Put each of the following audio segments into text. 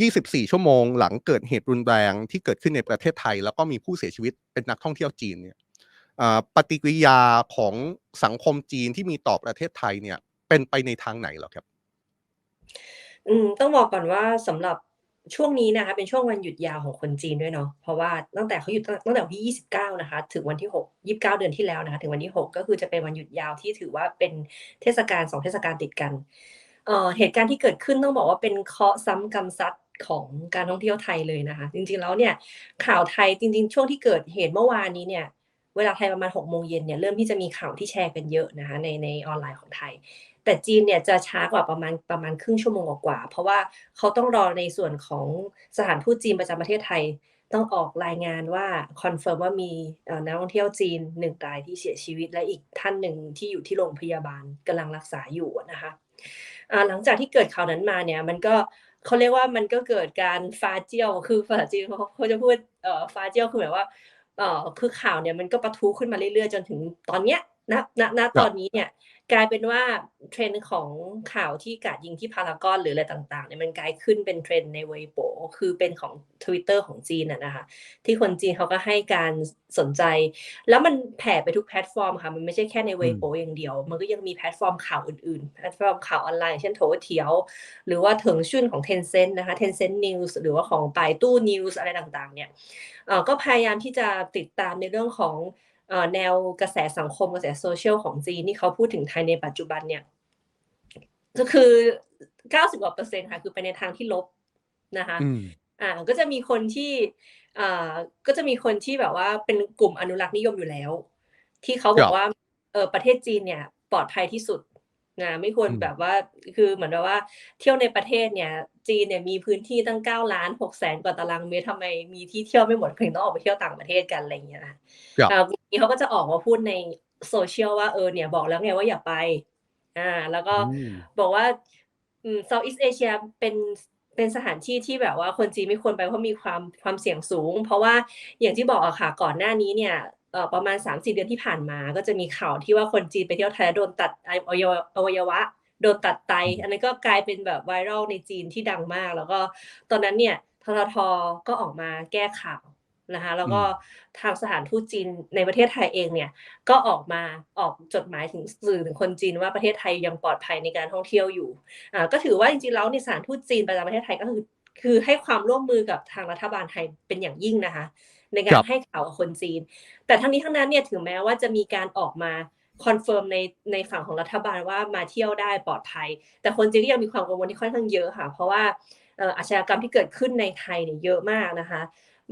24 ชั่วโมงหลังเกิดเหตุรุนแรงที่เกิดขึ้นในประเทศไทย แล้วก็มีผู้เสียชีวิตเป็นนักท่องเที่ยวจีนเนี่ยปฏิกิริยาของสังคมจีนที่มีต่อประเทศไทยเนี่ยเป็นไปในทางไหนหรอครับ อืมต้องบอกก่อนว่าสำหรับช่วงนี้นะคะเป็นช่วงวันหยุดยาวของคนจีนด้วยเนาะเพราะว่าตั้งแต่เขาหยุดตั้งแต่วันที่ 29 นะคะ ถึงวันที่ 6 29 เดือนที่แล้วนะคะ ถึงวันที่ 6 ก็คือจะเป็นวันหยุดยาวที่ถือว่าเป็นเทศกาลสองเทศกาลติดกันเอ่อเหตุการณ์ที่เกิดขึ้นต้องบอกว่าเป็นเคาะซ้ำกรรมซัด ของการท่องเที่ยวไทยเลยนะคะ จริงๆแล้วเนี่ยข่าวไทยจริง ๆ ช่วงที่เกิดเหตุเมื่อวานนี้เนี่ยเวลาไทยประมาณ6โมงเย็นเนี่ยเริ่มที่จะมีข่าวที่แชร์กันเยอะนะคะในในออนไลน์ของไทย แต่จีนเนี่ยจะช้ากว่าประมาณประมาณครึ่งชั่วโมงกว่า เพราะว่าเขาต้องรอในส่วนของสถานทูตจีนประจำประเทศไทยต้องออกรายงานว่าคอนเฟิร์มว่ามีนักท่องเที่ยวจีนหนึ่งรายที่เสียชีวิต และอีกท่านหนึ่งที่อยู่ที่โรงพยาบาลกำลังรักษาอยู่นะคะหลังจากที่เกิดข่าวนั้นมาเนี่ยมันก็ เขาเรียกว่ามันก็เกิดการฟาเจียวคือภาษาจีนเขาเขาจะพูดเอ่อฟาเจียวคือแบบว่าเอ่อคือข่าวเนี่ยมันก็ประทุขึ้นมาเรื่อยๆ จนถึงตอนเนี้ยณณณตอนนี้เนี่ย กลายเป็นว่าเทรนด์ของข่าวที่กาดยิงที่พารากอนหรืออะไรต่างๆเนี่ยมันกลายขึ้นเป็นเทรนด์ในเวโปคือเป็นของ Twitter ของจีนอะนะคะที่คนจีนเขาก็ให้การสนใจ แล้วมันแผ่ไปทุกแพลตฟอร์มค่ะ มันไม่ใช่แค่ในเวโปอย่างเดียว มันก็ยังมีแพลตฟอร์มข่าวอื่นๆ แพลตฟอร์มข่าวออนไลน์เช่นโถเถียว หรือว่าเถิงชุนของ Tencent นะคะ Tencent News หรือว่าของปายตู้ News อะไรต่างๆเนี่ยก็พยายามที่จะติดตามในเรื่องของ แนวกระแสสังคมกระแสโซเชียลของจีนที่เขาพูดถึงไทยในปัจจุบันเนี่ย ก็คือเก้าสิบกว่าเปอร์เซ็นต์ค่ะ คือไปในทางที่ลบนะคะอ่าก็จะมีคนที่อ่าก็จะมีคนที่แบบว่าเป็นกลุ่มอนุรักษ์นิยมอยู่แล้ว ที่เขาบอกว่าเออประเทศจีนเนี่ย ปลอดภัยที่สุดนะไม่ควรแบบว่าคือเหมือนแบบว่าเที่ยวในประเทศเนี่ย จีนเนี่ยมีพื้นที่ตั้งเก้าล้านหกแสนกว่าตารางเมตรทำไมมีที่เที่ยวไม่หมดถึงต้องออกไปเที่ยวต่างประเทศกันอะไรอย่างเงี้ยนะ นี้เขาก็จะออกมาพูดในโซเชียลว่าเออเนี่ยบอกแล้วไงว่าอย่าไป อ่า แล้วก็บอกว่าอืมเซาท์อีสเอเชียเป็นเป็นสถานที่ที่แบบว่าคนจีนไม่ควรไปเพราะมีความความเสี่ยงสูง เพราะว่าอย่างที่บอกอะค่ะก่อนหน้านี้เนี่ยประมาณ3าสี่เดือนที่ผ่านมา ก็จะมีข่าวที่ว่าคนจีนไปเที่ยวไทยโดนตัดอวัยวะโดนตัดไต อันนั้นก็กลายเป็นแบบไวรัลในจีนที่ดังมาก แล้วก็ตอนนั้นเนี่ยทททก็ออกมาแก้ข่าว นะคะแล้วก็ทางสถานทูตจีนในประเทศไทยเองเนี่ยก็ออกมาออกจดหมายถึงสื่อถึงคนจีนว่าประเทศไทยยังปลอดภัยในการท่องเที่ยวอยู่อ่าก็ถือว่าจริงๆแล้วในสถานทูตจีนประจำประเทศไทยก็คือคือให้ความร่วมมือกับทางรัฐบาลไทยเป็นอย่างยิ่งนะคะ ในการให้ข่าวกับคนจีน แต่ทั้งนี้ทั้งนั้นเนี่ยถึงแม้ว่าจะมีการออกมาคอนเฟิร์มในในฝั่งของรัฐบาลว่ามาเที่ยวได้ปลอดภัย แต่คนจีนก็ยังมีความกังวลที่ค่อนข้างเยอะค่ะ เพราะว่าอาชญากรรมที่เกิดขึ้นในไทยเนี่ยเยอะมากนะคะ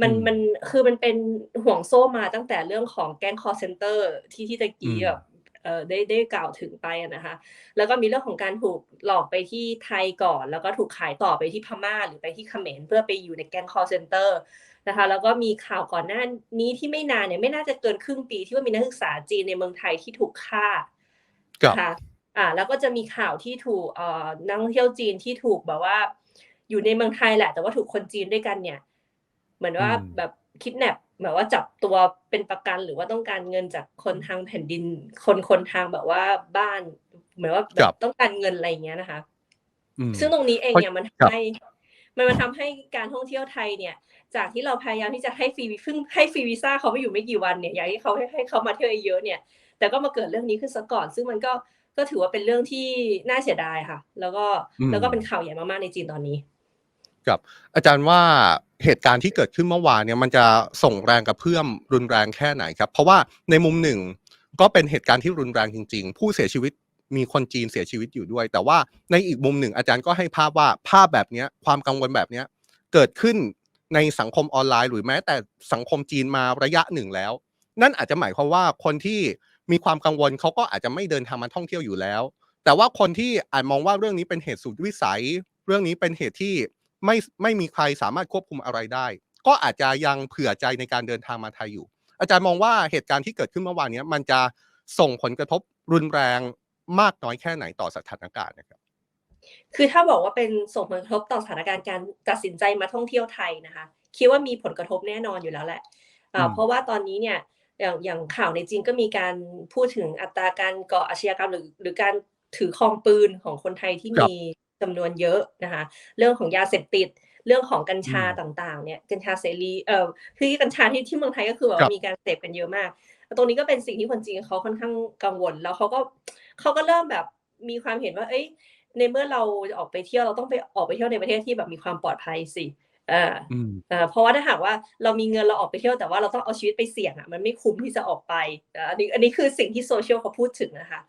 มันมันคือมันเป็นห่วงโซ่มาตั้งแต่เรื่องของแก๊งคอร์เซนเตอร์ที่ที่ตะกี้แบบเออได้ได้กล่าวถึงไปนะคะ แล้วก็มีเรื่องของการถูกหลอกไปที่ไทยก่อน แล้วก็ถูกขายต่อไปที่พม่าหรือไปที่เขมรเพื่อไปอยู่ในแก๊งคอร์เซนเตอร์นะคะ แล้วก็มีข่าวก่อนหน้านี้ที่ไม่นานเนี่ยไม่น่าจะเกินครึ่งปีที่ว่ามีนักศึกษาจีนในเมืองไทยที่ถูกฆ่าค่ะอ่าแล้วก็จะมีข่าวที่ถูกเอ่อนักท่องเที่ยวจีนที่ถูกแบบว่า อยู่ในเมืองไทยแหละ แต่ว่าถูกคนจีนด้วยกันเนี่ยเห มือนว่าแบบคิดแนบแบบว่าจับตัวเป็นประกันหรือว่าต้องการเงินจากคนทางแผ่นดิน คนคนทางแบบว่าบ้านเหมือนว่าแบบต้องการเงินอะไรอย่างเงี้ยนะคะ ซึ่งตรงนี้เองเนี่ยมันให้มันมาทำให้การท่องเที่ยวไทยเนี่ย จากที่เราพยายามที่จะให้ฟรีเพิ่งให้ฟรีวีซ่าเขาไม่อยู่ไม่กี่วันเนี่ยอยากให้เขาให้ให้เขามาเที่ยวเยอะเนี่ย แต่ก็มาเกิดเรื่องนี้ขึ้นซะก่อน ซึ่งมันก็ก็ถือว่าเป็นเรื่องที่น่าเสียดายค่ะ แล้วก็แล้วก็เป็นข่าวใหญ่มากๆในจีนตอนนี้กับ อาจารย์ว่าเหตุการณ์ที่เกิดขึ้นเมื่อวานเนี่ยมันจะส่งแรงกระเพื่อมรุนแรงแค่ไหนครับ เพราะว่าในมุมหนึ่งก็เป็นเหตุการณ์ที่รุนแรงจริง ๆ ผู้เสียชีวิตมีคนจีนเสียชีวิตอยู่ด้วย แต่ว่าในอีกมุมหนึ่งอาจารย์ก็ให้ภาพว่าภาพแบบนี้ความกังวลแบบนี้เกิดขึ้นในสังคมออนไลน์ หรือแม้แต่สังคมจีนมาระยะหนึ่งแล้ว นั่นอาจจะหมายความว่าคนที่มีความกังวลเขาก็อาจจะไม่เดินทางมาท่องเที่ยวอยู่แล้ว แต่ว่าคนที่อาจมองว่าเรื่องนี้เป็นเหตุสุดวิสัย เรื่องนี้เป็นเหตุที่ ไม่ไม่มีใครสามารถควบคุมอะไรได้ ก็อาจจะยังเผื่อใจในการเดินทางมาไทยอยู่ อาจารย์มองว่าเหตุการณ์ที่เกิดขึ้นเมื่อวานนี้มันจะส่งผลกระทบรุนแรงมากน้อยแค่ไหนต่อสถานการณ์นะครับคือถ้าบอกว่าเป็นส่งผลกระทบต่อสถานการณ์การตัดสินใจมาท่องเที่ยวไทยนะคะคิดว่ามีผลกระทบแน่นอนอยู่แล้วแหละเพราะว่าตอนนี้เนี่ยอย่างอย่างข่าวในจีนก็มีการพูดถึงอัตราการก่ออาชญากรรมหรือหรือการถือครองปืนของคนไทยที่มี จำนวนเยอะนะคะ เรื่องของยาเสพติด เรื่องของกัญชาอืมต่างๆ เนี่ย กัญชาเสรี เอ่อ คือกัญชาที่ที่เมืองไทยก็คือแบบครับว่ามีการเสพกันเยอะมาก ตรงนี้ก็เป็นสิ่งที่คนจีนเขาค่อนข้างกังวล แล้วเขาก็เขาก็เริ่มแบบมีความเห็นว่า เอ้ย ในเมื่อเราจะออกไปเที่ยวเราต้องไปออกไปเที่ยวในประเทศที่แบบมีความปลอดภัยสิอ่าอืมอ่าเพราะว่าถ้าหากว่าเรามีเงินเราออกไปเที่ยวแต่ว่าเราต้องเอาชีวิตไปเสี่ยงอะมันไม่คุ้มที่จะออกไปอ่าอันนี้อันนี้คือสิ่งที่โซเชียลเขาพูดถึงนะคะ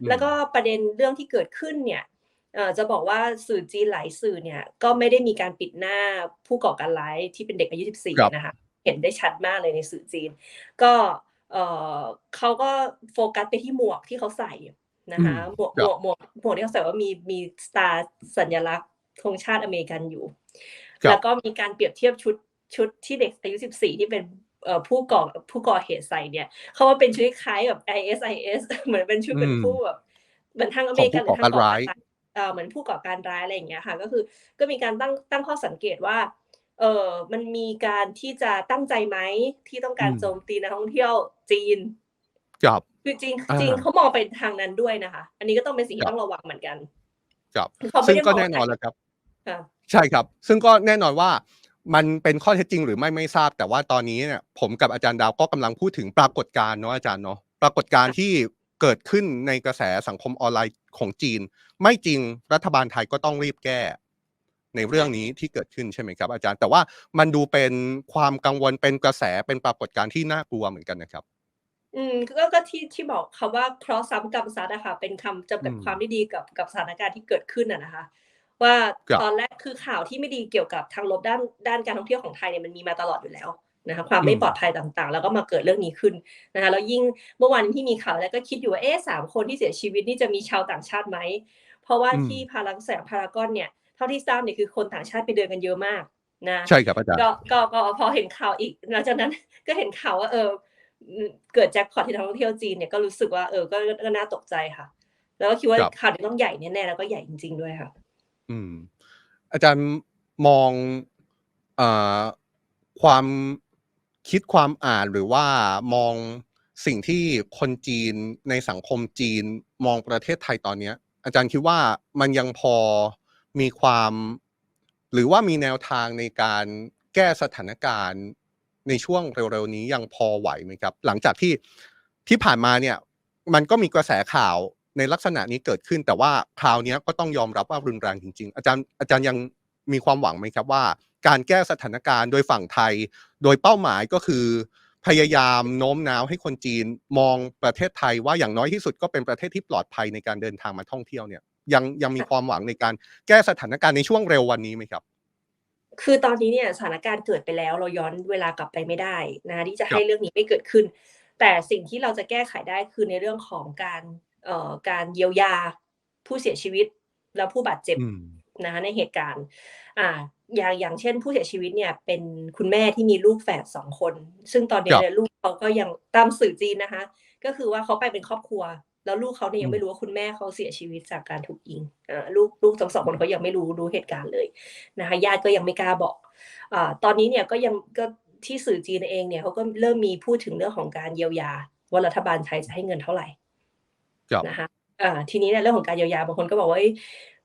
อืมแล้วก็ประเด็นเรื่องที่เกิดขึ้นเนี่ยเอ่อ จะบอกว่าสื่อจีนหลายสื่อเนี่ยก็ไม่ได้มีการปิดหน้าผู้ก่อการร้ายที่เป็นเด็กอายุครับ14 นะคะเห็นได้ชัดมากเลยในสื่อจีน ก็เอ่อเขาก็โฟกัสไปที่หมวกที่เขาใส่นะคะหมวกหมวกหมวกหมวกที่เขาใส่ว่ามีมีสตาร์สัญลักษณ์ธงชาติอเมริกันอยู่ครับแล้วก็มีการเปรียบเทียบชุดชุดที่เด็กอายุ 14 ที่เป็นเอ่อผู้ก่อผู้ก่อเหตุใส่เนี่ย เขาว่าเป็นชุดคล้ายแบบ ISIS เหมือนเป็นชุดเป็นอืมผู้แบบเหมือนทางอขเมองริกันผู้ก่อการร้าย เอ่อเหมือนผู้ก่อการร้ายอะไรอย่างเงี้ยค่ะ ก็คือก็มีการตั้งตั้งข้อสังเกตว่าเออมันมีการที่จะตั้งใจไหมที่ต้องการอืมโจมตีนักท่องเที่ยวจีนครับคือจีนอ่าจีนเขามองไปทางนั้นด้วยนะคะ อันนี้ก็ต้องเป็นสิ่งครัที่บต้องระวังเหมือนกันครับคือเขาไม่ซึ่งได้ก็มองแน่นอนแล้วครับค่ะใช่ครับ ซึ่งก็แน่นอนว่ามันเป็นข้อเท็จจริงหรือไม่ไม่ทราบ แต่ว่าตอนนี้เนี่ยผมกับอาจารย์ดาวก็กำลังพูดถึงปรากฏการณ์เนาะอาจารย์เนาะปรากฏการณ์ที่ เกิดขึ้นในกระแสสังคมออนไลน์ของจีน ไม่จริงรัฐบาลไทยก็ต้องรีบแก้ ในเรื่องนี้ที่เกิดขึ้นใช่ไหมครับ อาจารย์ แต่ว่ามันดูเป็นความกังวลเป็นกระแสเป็นปรากฏการณ์ที่น่ากลัวเหมือนกันนะครับอืมก็ก็ที่ที่บอกคำว่า cross ซ้ำกรรมซัดอะค่ะเป็นคำจำกัดอืมความที่ดีกับกับสถานการณ์ที่เกิดขึ้นอะนะคะ ว่าครับตอนแรกคือข่าวที่ไม่ดีเกี่ยวกับทางลบด้านด้านการท่องเที่ยวของไทยเนี่ยมันมีมาตลอดอยู่แล้ว นะคะความไม่ปลอดภัยต่างๆ แล้วก็มาเกิดเรื่องนี้ขึ้นนะคะแล้วยิ่งเมื่อวานที่มีข่าวแล้วก็คิดอยู่ว่าเอ๊ะสามคนที่เสียชีวิตนี่จะมีชาวต่างชาติไหม เพราะว่าอืมที่พารังแสงพารากอนเนี่ยเท่าที่ทราบเนี่ยคือคนต่างชาติไปเดินกันเยอะมากนะใช่ครับอาจารย์ก็ก็ก็พอเห็นข่าวอีกหลังจากนั้นก็เห็นข่าวว่าเอออืมเกิดแจ็คพอตที่นักท่องเที่ยวจีนเนี่ยก็รู้สึกว่าเออก็ก็น่าตกใจค่ะ แล้วก็คิดว่าครับข่าวนี้ต้องใหญ่แน่ๆแล้วก็ใหญ่จริง ๆด้วยค่ะ อืม อาจารย์มองเอ่อความ คิดความอ่านหรือว่ามองสิ่งที่คนจีนในสังคมจีนมองประเทศไทยตอนเนี้ย อาจารย์คิดว่ามันยังพอมีความ หรือว่ามีแนวทางในการแก้สถานการณ์ในช่วงเร็วๆนี้ยังพอไหวไหมครับ หลังจากที่ที่ผ่านมาเนี่ย มันก็มีกระแสข่าวในลักษณะนี้เกิดขึ้น แต่ว่าคราวนี้ก็ต้องยอมรับว่ารุนแรงจริง ๆ อาจารย์อาจารย์ยังมีความหวังไหมครับว่า การแก้สถานการณ์โดยฝั่งไทย โดยเป้าหมายก็คือ พยายามโน้มน้าวให้คนจีนมองประเทศไทยว่าอย่างน้อยที่สุดก็เป็นประเทศที่ปลอดภัยในการเดินทางมาท่องเที่ยวเนี่ยยังยังมีความหวังในการแก้สถานการณ์ในช่วงเร็ววันนี้ไหมครับ คือตอนนี้เนี่ยสถานการณ์เกิดไปแล้วเราย้อนเวลากลับไปไม่ได้นะคะที่จะคให้รับเรื่องนี้ไม่เกิดขึ้น แต่สิ่งที่เราจะแก้ไขได้คือในเรื่องของการเอ่อการเยียวยาผู้เสียชีวิตและผู้บาดเจ็บอืมนะคะในเหตุการณ์ อ่า อย่างอย่างเช่น ผู้เสียชีวิตเนี่ยเป็นคุณแม่ที่มีลูกแฝดสองคน ซึ่งตอนนี้ครับ เนี่ยลูกเขาก็ยังตามสื่อจีนนะคะ ก็คือว่าเขาไปเป็นครอบครัว แล้วลูกเขาเนี่ยยัอืงมไม่รู้ว่าคุณแม่เขาเสียชีวิตจากการถูกยิงอ่าลูกลูกทั้งสองคนเขายังไม่รู้รู้เหตุการณ์เลยนะคะญาติก็ยังไม่กล้าบอกอ่าตอนนี้เนี่ยก็ยังก็ที่สื่อจีนเองเนี่ยเขาก็เริ่มมีพูดถึงเรื่องของการเยียวยาว่ารัฐบาลไทยจะให้เงินเท่าไหร่ครับ นะคะอ่าทีนี้เนี่ยเรื่องของการเยียวยาบางคนก็บอกว่าเอ้ย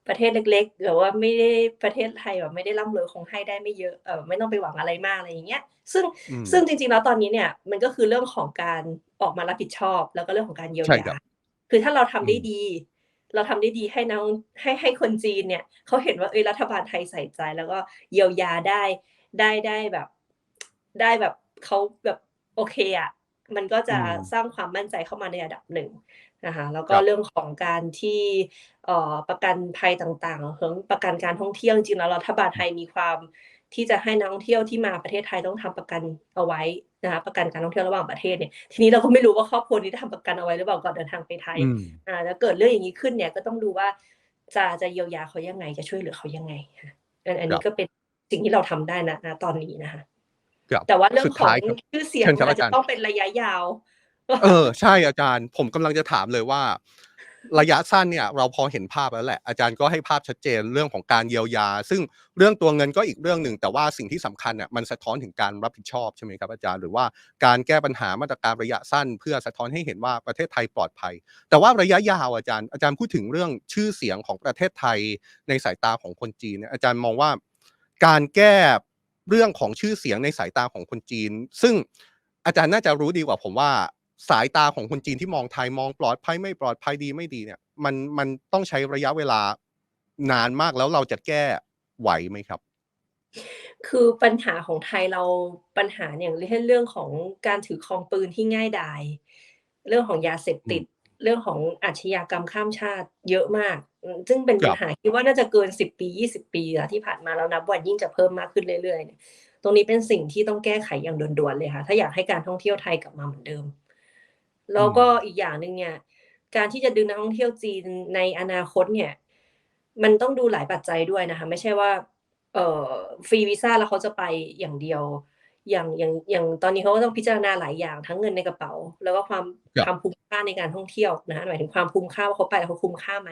ประเทศเล็กๆหรือว่าไม่ได้ประเทศไทยแบบไม่ได้ร่ำรวยคงให้ได้ไม่เยอะเออไม่ต้องไปหวังอะไรมากอะไรอย่างเงี้ยซึ่งอืมซึ่งจริงๆแล้วตอนนี้เนี่ยมันก็คือเรื่องของการออกมารับผิดชอบ แล้วก็เรื่องของการเยียวใช่ยาครับคือถ้าเราทำได้อืมดี เราทำได้ดีให้น้องให้ให้คนจีนเนี่ยเขาเห็นว่าเอ้ยรัฐบาลไทยใส่ใจ แล้วก็เยียวยาได้ได้ได้แบบ ได้แบบเขาแบบโอเคอะมันก็จะอืมสร้างความมั่นใจเข้ามาในระดับหนึ่ง นะคะแล้วก็ครับเรื่องของการที่เอ่อประกันภัยต่างๆเรื่องประกันการท่องเที่ยวจริงๆแล้วรัฐบาลไทยมีความที่จะให้นักท่องเที่ยวที่มาประเทศไทยต้องทำประกันเอาไว้นะคะประกันการท่องเที่ยวระหว่างประเทศเนี่ยทีนี้เราก็ไม่รู้ว่าครอบครัวนี้ได้ทำประกันเอาไว้หรือเปล่าก่อนเดินทางไปไทยอืมอ่าแล้วเกิดเรื่องอย่างนี้ขึ้นเนี่ยก็ต้องดูว่าจะจะเยียวยาเขายังไงจะช่วยเหลือเขายังไงค่ะอันอันครันี้บก็เป็นสิ่งที่เราทำได้นะนะตอนนี้นะคะครับแต่ว่าเรื่องสุดของท้ายครับชื่อเสียงเชิญครับอาจอาจารย์จะต้องเป็นระยะยาว เออใช่อาจารย์ ผมกำลังจะถามเลยว่า ระยะสั้นเนี่ย เราพอเห็นภาพแล้วแหละ อาจารย์ก็ให้ภาพชัดเจนเรื่องของการเยียวยา ซึ่งเรื่องตัวเงินก็อีกเรื่องหนึ่ง แต่ว่าสิ่งที่สำคัญเนี่ยมันสะท้อนถึงการรับผิดชอบใช่ไหมครับอาจารย์หรือว่าการแก้ปัญหามาตรการระยะสั้น เพื่อสะท้อนให้เห็นว่าประเทศไทยปลอดภัย แต่ว่าระยะยาวอาจารย์ อาจารย์พูดถึงเรื่องชื่อเสียงของประเทศไทยในสายตาของคนจีนเนี่ยอาจารย์มองว่า การแก้เรื่องของชื่อเสียงในสายตาของคนจีน ซึ่งอาจารย์น่าจะรู้ดีกว่าผมว่า สายตาของคนจีนที่มองไทยมองปลอดภัยไม่ปลอดภัยดีไม่ดีเนี่ย มันมันต้องใช้ระยะเวลานานมากแล้วเราจะแก้ไหวไหมครับ คือปัญหาของไทยเราปัญหาอย่างเช่นเรื่องของการถือครองปืนที่ง่ายดาย เรื่องของยาเสพติด เรื่องของอาชญากรรมข้ามชาติเยอะมากอืมซึ่งเป็นครัปับญหาที่ว่าน่าจะเกินสิบปียี่สิบปีแล้วที่ผ่านมาแล้วนับวันยิ่งจะเพิ่มมากขึ้นเรื่อยๆเนี่ยตรงนี้เป็นสิ่งที่ต้องแก้ไขอย่างด่วนๆเลยค่ะ ถ้าอยากให้การท่องเที่ยวไทยกลับมาเหมือนเดิม แล้วก็อีกอย่างหนึ่งเนี่ย การที่จะดึงนักท่องเที่ยวจีนในอนาคตเนี่ย มันต้องดูหลายปัจจัยด้วยนะคะ ไม่ใช่ว่า เอ่อฟรีวีซ่าแล้วเขาจะไปอย่างเดียว อย่างอย่างอย่างตอนนี้เขาก็ต้องพิจารณาหลายอย่างทั้งเงินในกระเป๋า แล้วก็ความครับความคุ้มค่าในการท่องเที่ยวนะหมายถึงความคุ้มค่าว่าเขาไปแล้วเขาคุ้มค่าไหม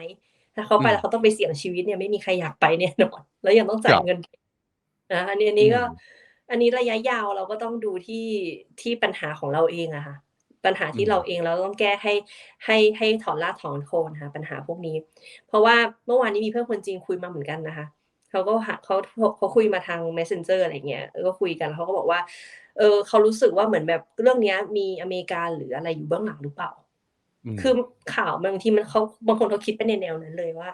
ถ้าเขาไปอืมแล้วเขาต้องไปเสี่ยงชีวิตเนี่ยไม่มีใครอยากไปแน่นอนแล้วยังต้องจ่าคยรับเงินนะอันนี้อันนี้ก็อืมอันนี้ระยะยาวเราก็ต้องดูที่ที่ปัญหาของเราเองอะค่ะ ปัญหาที่อืมเราเองเราต้องแก้ให้ให้ให้ถอนรากถอนโคนค่ะปัญหาพวกนี้ เพราะว่าเมื่อวานนี้มีเพื่อนคนจีนคุยมาเหมือนกันนะคะเขาก็หาเขาเขาคุยมาทาง messenger อะไรเงี้ยก็คุยกันแล้วเขาก็บอกว่า เออเขารู้สึกว่าเหมือนแบบเรื่องเนี้ย มีอเมริกาหรืออะไรอยู่เบื้องหลังหรือเปล่ามคือข่าวบางทีมันเขาบางคนเขาคิดไปในแนวนั้นเลยว่า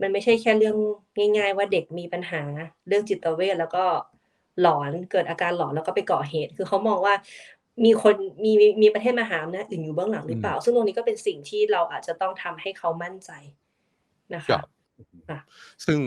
มันไม่ใช่แค่เรื่องง่าย ๆ ว่าเด็กมีปัญหาเรื่องจิตเวชแล้วก็หลอนเกิดอาการหลอนแล้วก็ไปก่อเหตุ คือเขามองว่า มีคนมีมีมีประเทศมหาอำนาจอื่นอยู่เบื้องหลังหรือเปล่า ซึ่งตรงนี้ก็เป็นสิ่งที่เราอาจจะต้องทำให้เขามั่นใจนะครัคะบค่ะซึ่ง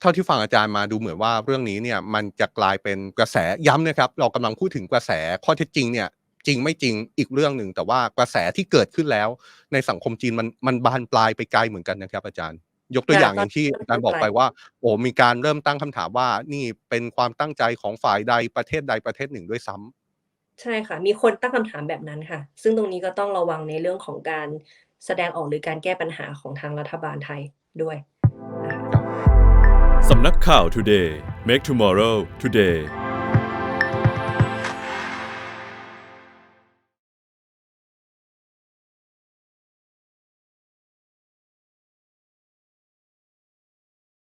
เท่าที่ฟังอาจารย์มาดูเหมือนว่าเรื่องนี้เนี่ยมันจะกลายเป็นกระแสย้ำนะครับ เรากำลังพูดถึงกระแสข้อเท็จจริงเนี่ยจริงไม่จริงอีกเรื่องหนึ่งแต่ว่ากระแสที่เกิดขึ้นแล้ว ในสังคมจีนมันมันบานปลายไปไกลเหมือนกันนะครับ อาจารย์ ยกตัวค่ะอย่างตออนย่างที่นี้อาจารย์บอกไปว่า โอ้มีการเริ่มตั้งคำถามว่านี่เป็นความตั้งใจของฝ่ายใดประเทศใดประเทศหนึ่งด้วยซ้ำ ใช่ค่ะ มีคนตั้งคำถามแบบนั้นค่ะ ซึ่งตรงนี้ก็ต้องระวังในเรื่องของการแสดงออกหรือการแก้ปัญหาของทางรัฐบาลไทยด้วยนะคะสำนักข่าว Today Make Tomorrow Today